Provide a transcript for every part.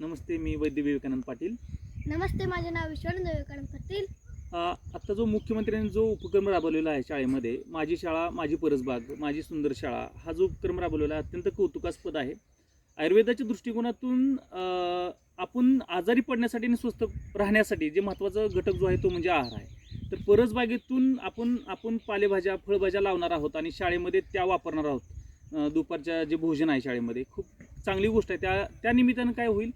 नमस्ते मी वैद्य विवेकानंद पाटील. नमस्ते माझे नाव विश्वानंद विवेकानंद पाटील. आत्ता जो मुख्यमंत्र्यांनी जो उपक्रम राबवलेला आहे शाळेमध्ये माझी शाळा माझी परसबाग माझी सुंदर शाळा हा जो उपक्रम राबवलेला आहे अत्यंत कौतुकास्पद आहे. आयुर्वेदाच्या दृष्टिकोनातून आपण आजारी पडण्यासाठी आणि स्वस्थ राहण्यासाठी जे महत्त्वाचा घटक जो आहे तो म्हणजे आहार आहे. तर परसबागेतून आपण आपण पालेभाज्या फळभाज्या लावणार आहोत आणि शाळेमध्ये त्या वापरणार आहोत. दुपारच्या जे भोजन आहे शाळेमध्ये खूप चांगली गोष्ट आहे. त्या त्या निमित्तानं काय होईल?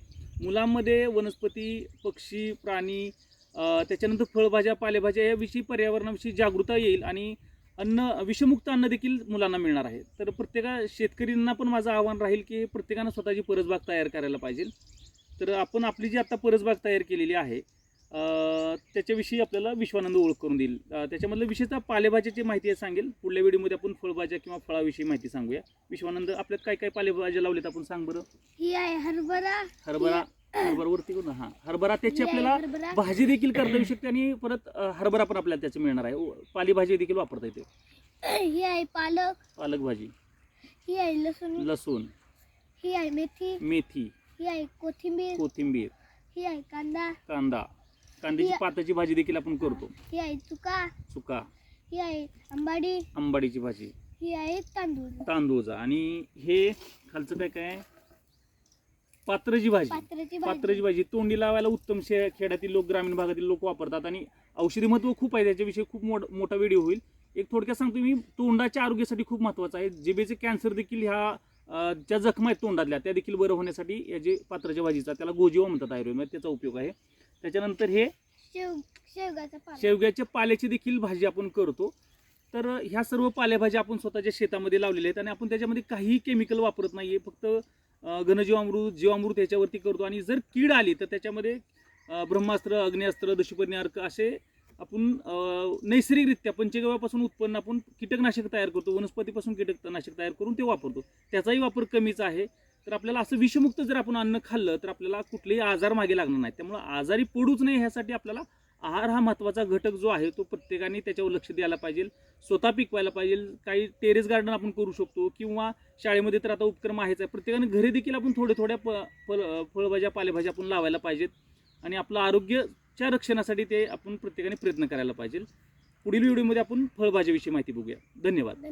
मुलांमध्ये वनस्पती पक्षी प्राणी त्याच्यानंतर फळभाज्या पालेभाज्या याविषयी पर्यावरणाविषयी जागृता येईल आणि अन्न विषमुक्त अन्न देखील मुलांना मिळणार आहे. तर प्रत्येका शेतकऱ्यांना पण माझं आव्हान राहील की प्रत्येकानं स्वतःची परसबाग तयार करायला पाहिजे. तर आपण आपली जी आता परसबाग तयार केलेली आहे त्याच्याविषयी आपल्याला विश्वानंद ओळख करून देईल. त्याच्यामधलं विशेषतः पालेभाज्याची माहिती सांगेल. पुढल्या व्हिडिओमध्ये आपण फळभाज्या किंवा फळाविषयी माहिती सांगूया. विश्वानंद आपल्यात काय काय पालेभाज्या लावल्यात आपण सांग बरं? ही आहे हरभरा. हरभरा हरभरा वरती करू ना? हा. हरभरा त्याची आपल्याला भाजी देखील करता येऊ शकते आणि परत हरभरा पण आपल्याला त्याचं मिळणार आहे. पालेभाजी देखील वापरता येते. ही आहे पालक. पालक भाजी. ही आहे लसूण. लसूण. ही आहे मेथी. मेथी. ही आहे कोथिंबीर. कोथिंबीर. ही आहे कांदा. कांदा. कांद्याची पाताची भाजी देखील आपण करतो. ही आहे चुका. चुका. ही आहे आंबाडी. आंबाडीची भाजी. ही आहे तांदूळ. तांदूळचा. आणि हे खालचं काय काय पात्रची भाजी. पात्राची पात्राची भाजी. तोंडी लावायला उत्तम शे खेड्यातील लोक ग्रामीण भागातील लोक वापरतात. आणि औषधी महत्त्व खूप आहे. त्याच्याविषयी खूप मोठ मोठा व्हिडिओ होईल. एक थोडक्यात सांगतो मी तोंडाच्या आरोग्यासाठी खूप महत्त्वाचं आहे. जिबेचे कॅन्सर देखील ह्या अं, ज्या जखमा आहेत तोंडातल्या त्या देखील बरं होण्यासाठी या जे पात्राच्या भाजीचा त्याला गोजीवा म्हणतात आयुर्वेदात त्याचा उपयोग आहे. त्याच्यानंतर हे शेव शेवगाचा पाला. शेवग्याच्या पाल्याची देखील भाजी आपण करतो. तर ह्या सर्व पालेभाज्या आपण स्वतःच्या शेतामध्ये लावलेल्या आहेत आणि आपण त्याच्यामध्ये काहीही केमिकल वापरत नाहीये. फक्त अं, घनजीवामृत जीवामृत ह्याच्यावरती करतो. आणि जर कीड आली तर त्याच्यामध्ये ब्रह्मास्त्र अग्निअस्त्र दशपर्णी अर्क असे आपण नैसर्गिकरित्या पंचगव्यापासून उत्पन्न आपण कीटकनाशक तयार करतो वनस्पतीपासून कीटकनाशक तयार करून ते वापरतो. त्याचाही वापर कमीच आहे. तर आपल्याला असं विषमुक्त जर आपण अन्न खाल्लं तर आपल्याला कुठलेही आजार मागे लागणार नाही त्यामुळे आजारी पडूच नये ह्यासाठी आपल्याला आहार हा महत्त्वाचा घटक जो आहे तो प्रत्येकाने त्याच्यावर लक्ष द्यायला पाहिजे. स्वतः पिकवायला पाहिजे. काही टेरेस गार्डन आपण करू शकतो किंवा शाळेमध्ये तर आता उपक्रम आहेच आहे. प्रत्येकाने घरी देखील आपण थोड्या थोड्या प फळ फळभाज्या पालेभाज्या आपण लावायला पाहिजेत. आणि आपलं आरोग्य च्या रक्षणासाठी ते आपण प्रत्येकाने प्रयत्न करायला पाहिजे. पुढील व्हिडिओमध्ये आपण फळभाज्याविषयी माहिती बघूया. धन्यवाद.